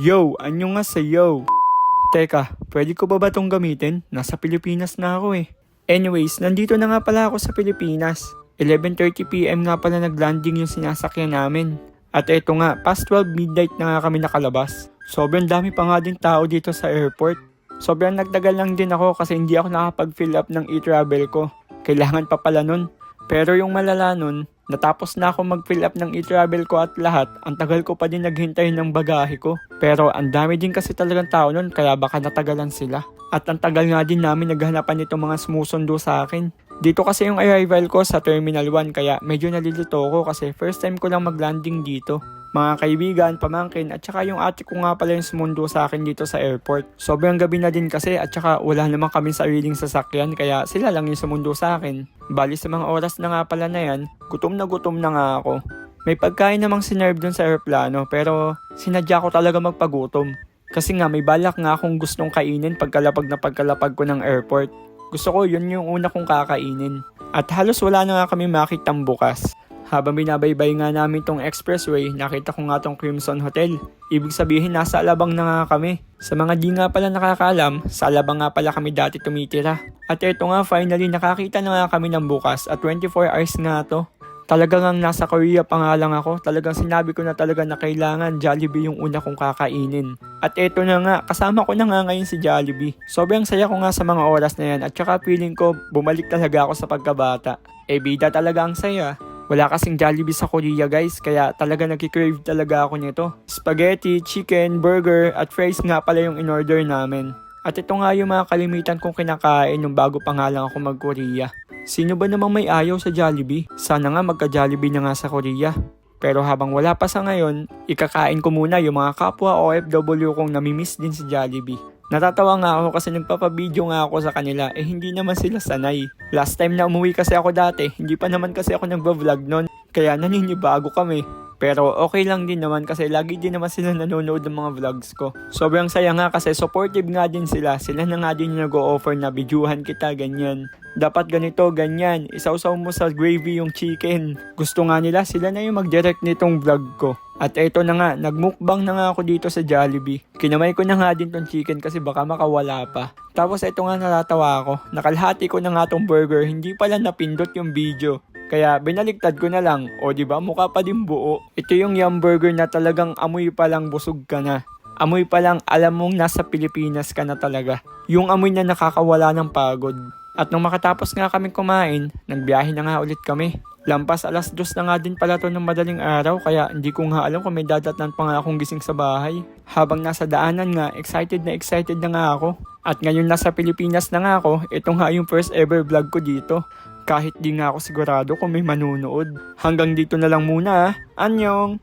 Yo, anyo nga sa yo. Teka, pwede ko ba ba tong gamitin? Nasa Pilipinas na ako eh. Anyways, nandito na nga pala ako sa Pilipinas. 11.30pm nga pala naglanding yung sinasakyan namin. At eto nga, past 12 midnight na nga kami nakalabas. Sobrang dami pa nga din tao dito sa airport. Sobrang nagtagal lang din ako kasi hindi ako nakapag-fill up ng e-travel ko. Kailangan pa pala nun. Pero yung malala nun, natapos na ako mag-fill up ng e-travel ko at lahat, ang tagal ko pa din naghintay ng bagahe ko. Pero ang dami din kasi talagang tao nun, kaya baka natagalan sila. At ang tagal nga din namin naghanapan nitong mga sumusundo sa akin. Dito kasi yung arrival ko sa Terminal 1 kaya medyo nalilito ko kasi first time ko lang mag-landing dito. Mga kaibigan, pamangkin at saka yung ate ko nga pala yung sumundo sa akin dito sa airport. Sobrang gabi na din kasi at saka wala naman kami sariling sasakyan kaya sila lang yung sumundo sa akin. Bali sa mga oras na nga pala na yan, gutom na gutom na nga ako. May pagkain namang sinerve dun sa aeroplano pero sinadya ko talaga magpagutom. Kasi nga may balak nga akong gustong kainin pagkalapag na pagkalapag ko ng airport. Gusto ko yun yung una kong kakainin. At halos wala na nga kami makitang bukas. Habang binabaybay nga namin tong expressway, nakita ko nga tong Crimson Hotel. Ibig sabihin nasa Alabang na nga kami. Sa mga di nga pala nakakaalam, sa Alabang nga pala kami dati tumitira. At eto nga finally nakakita na nga kami ng bukas at 24 hours nga to. Talagang ang nasa Korea pa nga lang ako, talagang sinabi ko na talaga na kailangan Jollibee yung una kong kakainin. At eto na nga, kasama ko na nga ngayon si Jollibee. Sobrang saya ko nga sa mga oras na yan at saka feeling ko bumalik talaga ako sa pagkabata. Eh bida talaga ang saya. Wala kasing Jollibee sa Korea guys, kaya talaga nagkikrave talaga ako nito. Spaghetti, chicken, burger, at fries nga pala yung in-order namin. At ito nga yung mga kalimitan kong kinakain nung bago pa nga lang ako mag-Korea. Sino ba namang may ayaw sa Jollibee? Sana nga magka-Jollibee na nga sa Korea. Pero habang wala pa sa ngayon, ikakain ko muna yung mga kapwa OFW kong namimiss din si Jollibee. Natatawa nga ako kasi nagpapabideo nga ako sa kanila eh hindi naman sila sanay. Last time na umuwi kasi ako dati, hindi pa naman kasi ako nagba-vlog nun. Kaya naninibago kami. Pero okay lang din naman kasi lagi din naman sila nanonood ng mga vlogs ko. Sobrang saya nga kasi supportive nga din sila. Sila na nga din yung nag-o-offer na videohan kita ganyan. Dapat ganito, ganyan. Isawsaw mo sa gravy yung chicken. Gusto nga nila, sila na yung mag-direct nitong vlog ko. At eto na nga, nagmukbang na nga ako dito sa Jollibee. Kinamay ko na nga din tong chicken kasi baka makawala pa. Tapos eto nga natatawa ako. Nakalhati ko na nga tong burger, hindi pala napindot yung video. Kaya binaliktad ko na lang. O di ba mukha pa din buo. Ito yung yum burger na talagang amoy pa lang busog ka na. Amoy pa lang alam mong nasa Pilipinas ka na talaga. Yung amoy na nakakawala ng pagod. At nung makatapos nga kami kumain, nagbiyahe na nga ulit kami. Lampas alas dos na nga din pala to ng madaling araw kaya hindi ko nga alam kung may dadatnan pa nga akong gising sa bahay. Habang nasa daanan nga, excited na excited na nga ako. At ngayon nasa Pilipinas na nga ako, ito nga yung first ever vlog ko dito. Kahit di nga ako sigurado kung may manunood. Hanggang dito na lang muna ah. Anyong!